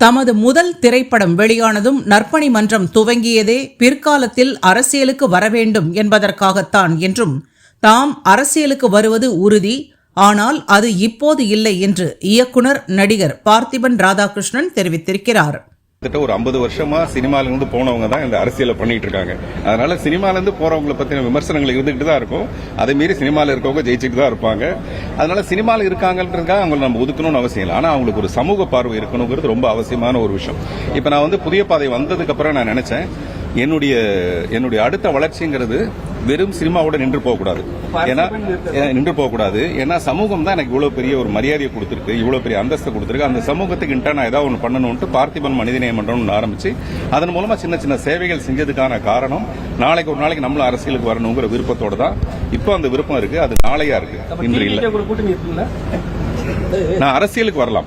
தமது முதல் திரைப்படம் வெளியானதும் நற்பணி மன்றம் துவங்கியதே பிற்காலத்தில் அரசியலுக்கு வரவேண்டும் என்பதற்காகத்தான் என்றும் தாம் அரசியலுக்கு வருவது உறுதி ஆனால் அது இப்போது இல்லை என்று இயக்குனர் நடிகர் பார்த்திபன் ராதாகிருஷ்ணன் தெரிவித்திருக்கிறார். கிட்டத்தட்ட ஒரு ஐம்பது வருஷமா சினிமால இருந்து போனவங்க தான் இந்த அரசியலை பண்ணிட்டு இருக்காங்க அதனால சினிமால இருந்து போறவங்களை பத்தின விமர்சனங்கள் இருந்துகிட்டு தான் இருக்கும். அதே மீறி சினிமால இருக்கவங்க ஜெயிச்சுட்டு தான் இருப்பாங்க. அதனால சினிமால இருக்காங்கன்றதுக்காக அவங்களை நம்ம ஒதுக்கணும்னு அவசியம் இல்லை. ஆனா அவங்களுக்கு ஒரு சமூக பார்வை இருக்கணுங்கிறது ரொம்ப அவசியமான ஒரு விஷயம். இப்ப நான் வந்து புதிய பாதை வந்ததுக்கு அப்புறம் நான் நினைச்சேன். என்னுடைய என்னுடைய அடுத்த வளர்ச்சிங்கிறது வெறும் சினிமாவோட நின்று போகக்கூடாது. ஏன்னா நின்று போகக்கூடாது. ஏன்னா சமூகம் தான் எனக்கு இவ்வளவு பெரிய ஒரு மரியாதையை கொடுத்துருக்கு இவ்வளவு பெரிய அந்தஸ்தை கொடுத்துருக்கு. அந்த சமூகத்துக்கு நான் ஏதாவது ஒன்று பண்ணணும்ட்டு பார்த்திபன் மனிதநேய மன்றம்னு ஒண்ணு ஆரம்பிச்சு அதன் மூலமா சின்ன சின்ன சேவைகள் செஞ்சதுக்கான காரணம் நாளைக்கு ஒரு நாளைக்கு நம்மளும் அரசியலுக்கு வரணுங்கிற விருப்பத்தோட தான் இப்போ அந்த விருப்பம் இருக்கு அது நாளையா இருக்கு. இன்று இல்லை. நான் அரசியலுக்கு வரலாம்.